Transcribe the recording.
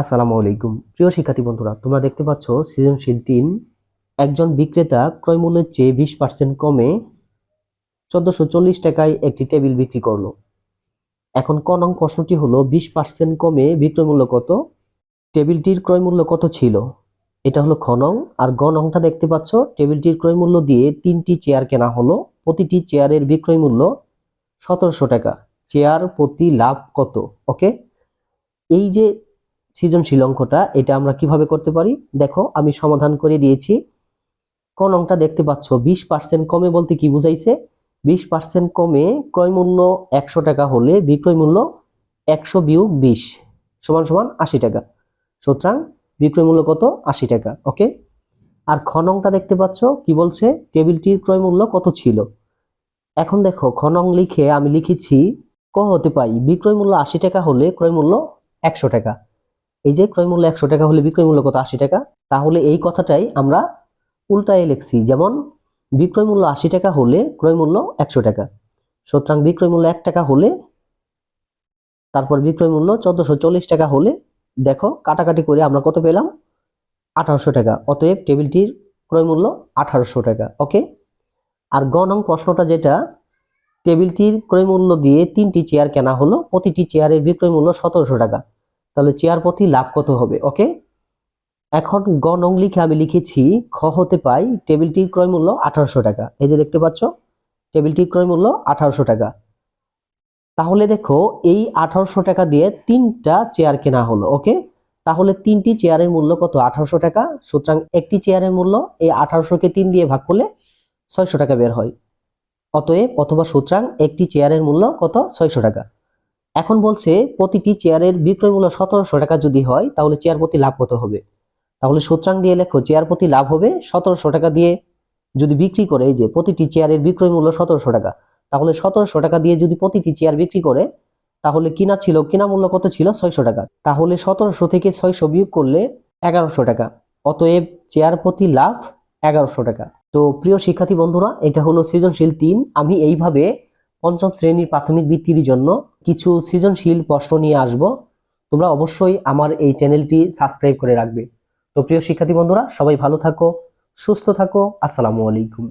আসসালামু আলাইকুম। প্রিয় শিক্ষার্থী বন্ধুরা, তোমরা দেখতে পাচ্ছ সৃজনশীল তিন। একজন বিক্রেতা ক্রয় মূল্যের চেয়ে বিশ পার্সেন্ট কমে চোদ্দশো চল্লিশ টাকায় একটি টেবিল বিক্রি করল। এখন ক নং প্রশ্নটি হলো, বিশ পার্সেন্ট কমে বিক্রয় মূল্য কত? টেবিলটির ক্রয় মূল্য কত ছিল? এটা হলো খ নং। আর গ নংটা দেখতে পাচ্ছ, টেবিলটির ক্রয় মূল্য দিয়ে তিনটি চেয়ার কেনা হলো। প্রতিটি চেয়ারের বিক্রয় মূল্য সতেরোশো টাকা। চেয়ার প্রতি লাভ কত? ওকে? এই যে সৃজনশীল অঙ্কটা এটা আমরা কীভাবে করতে পারি? দেখো, আমি সমাধান করে দিয়েছি। কোন অঙ্কটা দেখতে পাচ্ছ, বিশ পার্সেন্ট কমে বলতে কি বুঝাইছে? বিশ পার্সেন্ট কমে ক্রয় মূল্য একশো টাকা হলে বিক্রয় মূল্য একশো বিয়োগ বিশ, সমান সমান আশি টাকা। সুতরাং বিক্রয় মূল্য কত? আশি টাকা, ওকে? আর খনংটা দেখতে পাচ্ছ, কি বলছে? টেবিলটির ক্রয় মূল্য কত ছিল? এখন দেখো, খনং লিখে আমি লিখেছি, ক হতে পাই? বিক্রয় মূল্য আশি টাকা হলে ক্রয় মূল্য একশো টাকা। এই যে ক্রয় মূল্য একশো টাকা হলে বিক্রয় মূল্য কত? আশি টাকা। তাহলে এই কথাটাই আমরা উল্টায় লিখছি, যেমন বিক্রয় মূল্য আশি টাকা হলে ক্রয় মূল্য একশো টাকা, সুতরাং বিক্রয় মূল্য এক টাকা হলে, তারপর বিক্রয় মূল্য চোদ্দশো চল্লিশ টাকা হলে, দেখো কাটাকাটি করে আমরা কত পেলাম? আঠারোশো টাকা, অতএব টেবিলটির ক্রয় মূল্য আঠারোশো টাকা, ওকে? আর গ নং প্রশ্নটা যেটা, টেবিলটির ক্রয় মূল্য দিয়ে তিনটি চেয়ার কেনা হলো, প্রতিটি চেয়ারের বিক্রয় মূল্য সতেরোশো টাকা। তাহলে চেয়ার প্রতি লাভ কত হবে? ওকে এখন গ নং লিখে আমি লিখেছি, খ হতে পাই টেবিলটির ক্রয় মূল্য আঠারোশো টাকা। এই যে দেখতে পাচ্ছ, টেবিলটির ক্রয় মূল্য আঠারোশো টাকা। তাহলে দেখো, এই আঠারোশো টাকা দিয়ে তিনটা চেয়ার কেনা হলো ওকে তাহলে তিনটি চেয়ারের মূল্য কত? আঠারোশো টাকা। সুতরাং একটি চেয়ারের মূল্য এই আঠারোশোকে তিন দিয়ে ভাগ করলে ছয়শো টাকা বের হয়। অতএব অথবা সুতরাং একটি চেয়ারের মূল্য কত? ছয়শো টাকা। এখন বলছে প্রতিটি চেয়ারের বিক্রয় মূল্য সতেরোশো টাকা যদি হয়, তাহলে চেয়ার প্রতি লাভ কত হবে? তাহলে সূত্রাং দিয়ে লেখো চেয়ার প্রতি লাভ হবে সতেরোশো টাকা দিয়ে। যদি বিক্রি করে, এই যে প্রতিটি চেয়ারের বিক্রয় মূল্য সতেরোশো টাকা, তাহলে সতেরোশো টাকা দিয়ে যদি প্রতিটি চেয়ার বিক্রি করে, তাহলে কিনা ছিল, কিনা মূল্য কত ছিল? ছয়শো টাকা। তাহলে সতেরোশো থেকে ছয়শো বিয়োগ করলে এগারোশো টাকা। অতএব চেয়ার প্রতি লাভ এগারোশো টাকা। তো প্রিয় শিক্ষার্থী বন্ধুরা, এটা হলো সৃজনশীল তিন। আমি এইভাবে পঞ্চম শ্রেণির প্রাথমিক বৃত্তির জন্য কিছু সৃজনশীল প্রশ্ন নিয়ে আসব। তোমরা অবশ্যই আমার এই চ্যানেলটি সাবস্ক্রাইব করে রাখবে। তো প্রিয় শিক্ষার্থী বন্ধুরা, সবাই ভালো থাকো, সুস্থ থাকো। আসসালামু আলাইকুম।